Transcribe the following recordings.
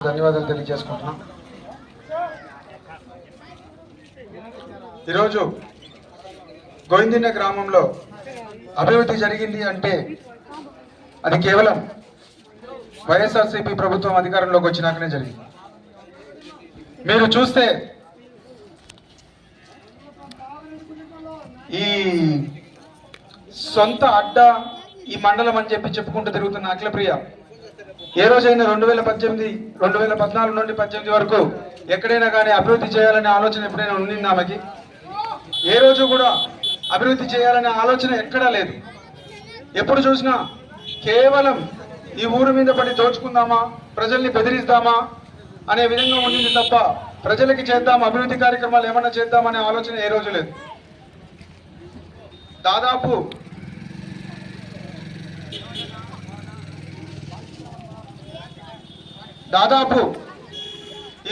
ధన్యవాదాలు తెలియజేసుకుంటున్నాం. ఈరోజు గోవిందిన్న గ్రామంలో అభివృద్ధి జరిగింది అంటే అది కేవలం వైఎస్ఆర్సీపీ ప్రభుత్వం అధికారంలోకి వచ్చినాకనే జరిగింది. మీరు చూస్తే ఈ సొంత అడ్డ ఈ మండలం అని చెప్పి చెప్పుకుంటూ తిరుగుతున్న అఖిలప్రియ ఏ రోజైనా రెండు వేల పద్దెనిమిది రెండు వేల పద్నాలుగు నుండి పద్దెనిమిది వరకు ఎక్కడైనా కానీ అభివృద్ధి చేయాలనే ఆలోచన ఎప్పుడైనా ఉండింది ఆమెకి ఏ రోజు కూడా అభివృద్ధి చేయాలనే ఆలోచన ఎక్కడా లేదు. ఎప్పుడు చూసినా కేవలం ఈ ఊరు మీద పడి దోచుకుందామా ప్రజల్ని బెదిరిస్తామా అనే విధంగా ఉండింది తప్ప ప్రజలకి చేద్దాం అభివృద్ధి కార్యక్రమాలు ఏమన్నా చేద్దామనే ఆలోచన ఏ రోజు లేదు. దాదాపు దాదాపు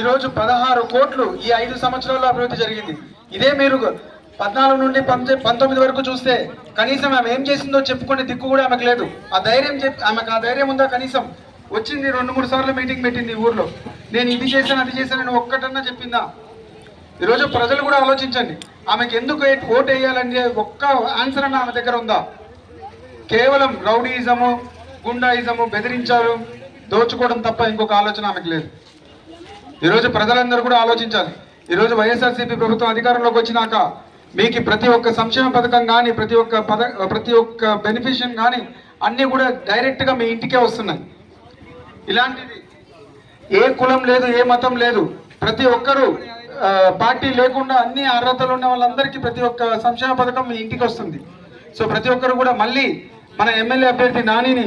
ఈరోజు పదహారు కోట్లు ఈ ఐదు సంవత్సరాల్లో అభివృద్ధి జరిగింది. ఇదే మీరు పద్నాలుగు నుండి పంతొమ్మిది వరకు చూస్తే కనీసం ఆమె ఏం చేసిందో చెప్పుకునే దిక్కు కూడా ఆమెకు లేదు. ఆ ధైర్యం చెప్ ఆమెకు ఆ ధైర్యం ఉందా కనీసం? వచ్చింది రెండు మూడు సార్లు మీటింగ్ పెట్టింది ఈ ఊర్లో. నేను ఇది చేశాను అది చేశానని ఒక్కటన్నా చెప్పిందా ఈరోజు ప్రజలు కూడా ఆలోచించండి. ఆమెకు ఎందుకు ఓటు వేయాలంటే ఒక్క ఆన్సర్ అన్న ఆమె దగ్గర ఉందా? కేవలం రౌడీయిజము గుండాయిజము బెదిరించారు. దోచుకోవడం తప్ప ఇంకొక ఆలోచన ఆమెకు లేదు. ఈరోజు ప్రజలందరూ కూడా ఆలోచించాలి. ఈరోజు వైఎస్ఆర్సీపీ ప్రభుత్వం అధికారంలోకి వచ్చినాక మీకు ప్రతి ఒక్క సంక్షేమ పథకం కానీ ప్రతి ఒక్క పద ప్రతి ఒక్క బెనిఫిషియన్ కానీ అన్నీ కూడా డైరెక్ట్గా మీ ఇంటికే వస్తున్నాయి. ఇలాంటిది ఏ కులం లేదు ఏ మతం లేదు. ప్రతి ఒక్కరూ పార్టీ లేకుండా అన్ని అర్హతలు ఉన్న వాళ్ళందరికీ ప్రతి ఒక్క సంక్షేమ పథకం మీ ఇంటికి వస్తుంది. సో ప్రతి ఒక్కరు కూడా మళ్ళీ మన ఎమ్మెల్యే అభ్యర్థి నానిని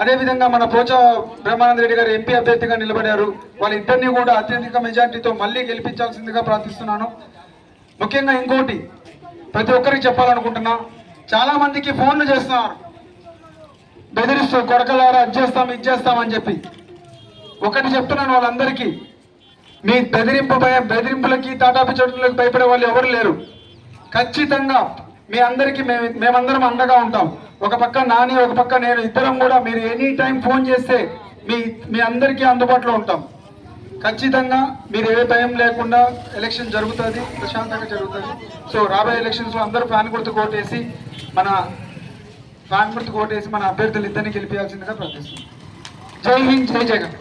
అదేవిధంగా మన పోచా బ్రహ్మానంద రెడ్డి గారు ఎంపీ అభ్యర్థిగా నిలబడారు. వాళ్ళిద్దరిని కూడా అత్యధిక మెజార్టీతో మళ్ళీ గెలిపించాల్సిందిగా ప్రార్థిస్తున్నాను. ముఖ్యంగా ఇంకోటి ప్రతి ఒక్కరికి చెప్పాలనుకుంటున్నా చాలా మందికి ఫోన్లు చేస్తున్నారు. బెదిరిస్తూ కొడకలారా అది చేస్తాం ఇది చేస్తామని చెప్పి. ఒకటి చెప్తున్నాను వాళ్ళందరికీ మీ బెదిరింపు బెదిరింపులకి తాటాపి చోట్లకి భయపడే వాళ్ళు ఎవరు లేరు. ఖచ్చితంగా మీ అందరికీ మేము మేమందరం అండగా ఉంటాం. ఒక పక్క నాని ఒక పక్క నేను ఇద్దరం కూడా మీరు ఎనీ టైం ఫోన్ చేస్తే మీ మీ అందరికీ అందుబాటులో ఉంటాం. ఖచ్చితంగా మీరు ఏ భయం లేకుండా ఎలక్షన్ జరుగుతుంది ప్రశాంతంగా జరుగుతుంది. సో రాబోయే ఎలక్షన్స్లో అందరూ ఫ్యాన్ గుర్తు కోటేసి మన ఫ్యాన్ గుర్తు కోటేసి మన అభ్యర్థులు ఇద్దరిని గెలిపించాల్సిందిగా ప్రార్థిస్తున్నాం. జై హింద్ జై జగన్.